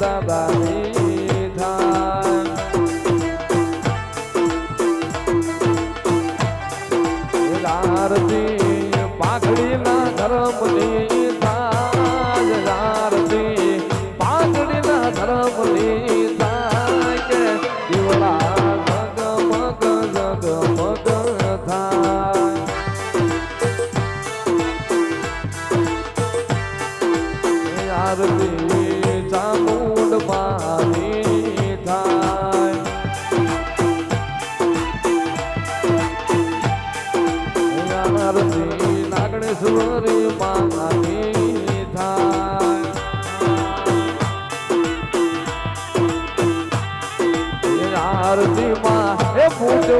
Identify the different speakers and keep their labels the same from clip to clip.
Speaker 1: બાબાની ધામ. લારતી પાઘડીના ધર્મની તાજ લારતી પાઘડીના ધર્મની તાજ દીવડા જગ આરતી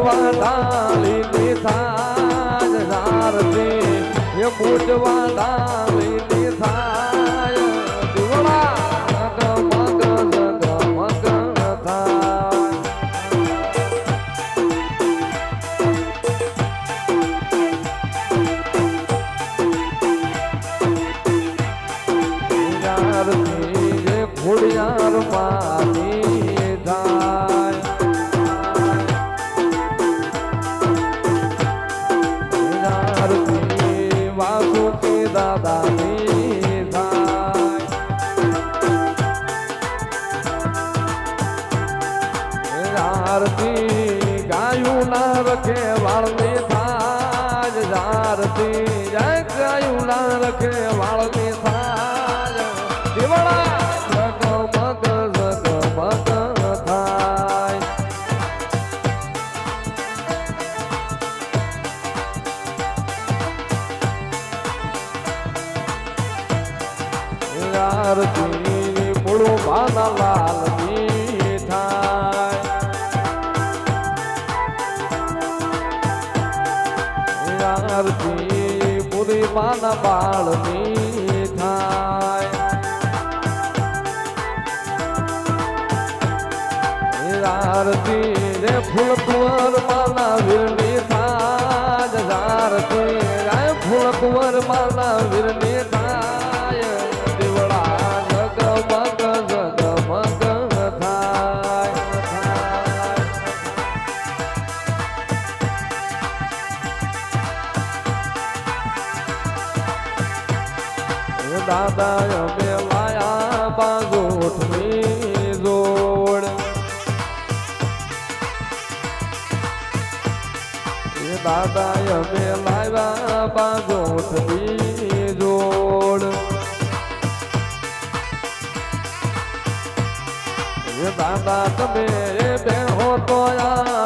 Speaker 1: પૂજવા ડાળી થાય આરતી એ પૂજવા આરતી ગાયું ના રખે વાળની થાજ આરતી જય ગાયું ના રખે વાળની થાય. દિવાળા આરતી મૂળું માના લાલની આરતી પૂરી માના બાળની થાય આરતી રે ફૂલ કુંવર માના વીરની થાય આરતી રે ફૂલ કુંવર માના વીરની થાય એ દાદા અમે લાયા બાગોઠની જોડ એ દાદા અમે લાવ્યા બાગોઠની જોડ એ દાદા તમે બે હો તો આનંદ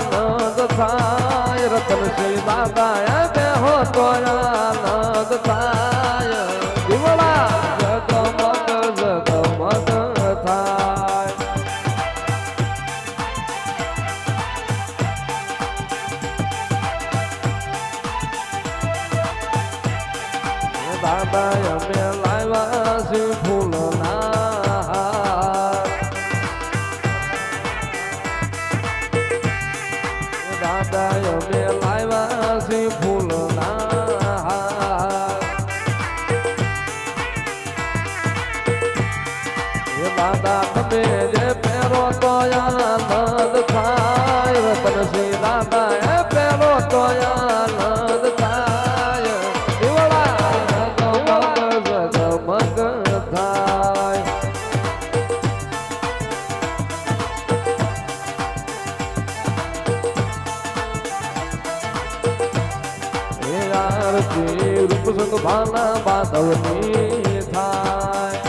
Speaker 1: આરતી રૂપ સંગ ભાના બાધવની થાય.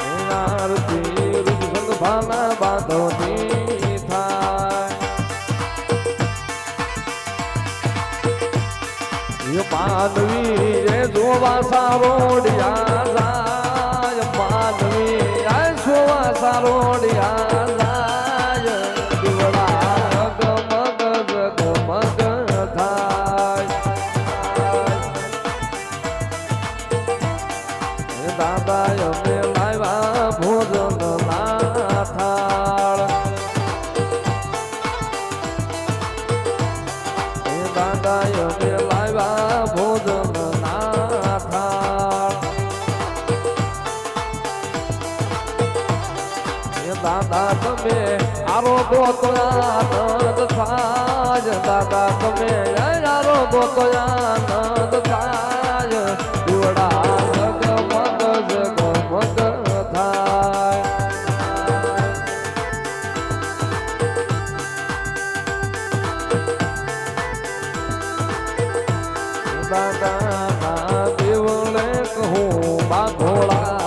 Speaker 1: હે આરતી રૂપ સંગ ભાના બાધવની થાય માનવી જોવા સારોડિયા દાદા તમે યારો ગોતો આનંદ થાય દીવડા જગમગ જગમગ થાય. દાદાના દેવળે કહું બાઘોળાય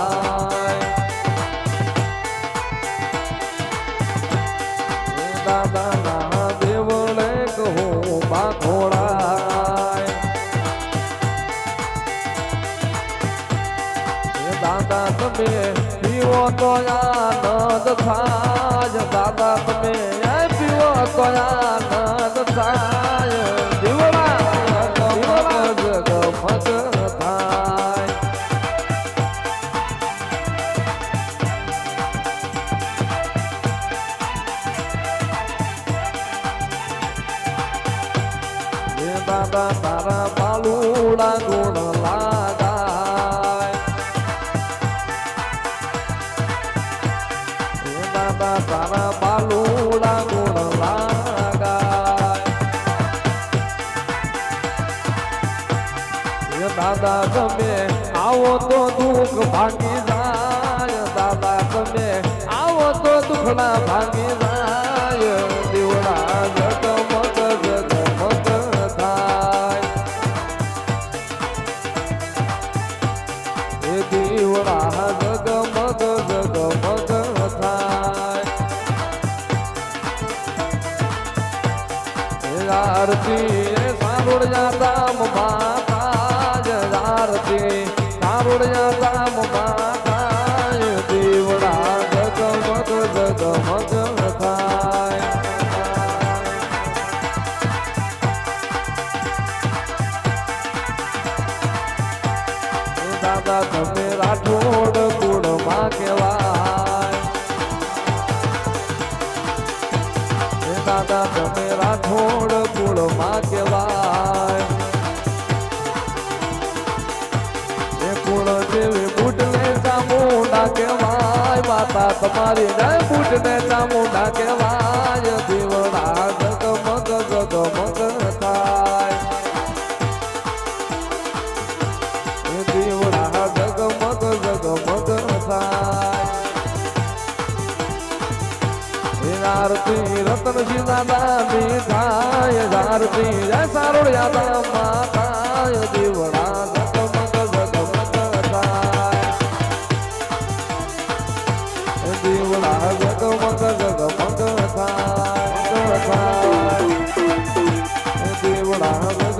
Speaker 1: તમે પીવો તો આનંદ થાય દાદા તમે પીવો તો આનંદ થાય ભાગી જાય દાદા તમે આવો તો દુઃખના જગમગ થાય દાદા તમે રાઠોડ કુળમાં કહેવાય એ દાદા તમે રાઠોડ કુળમાં કહેવાય કહેવાય ને બુટ ને ચામુંડા કેવાય દીવડા જગમગ જગમગ થાય. દીવડા જગમગ જગમગ થાય. આરતી રતન દાદાની થાય આરતી જય સારોળિયા માતા દીવડા એ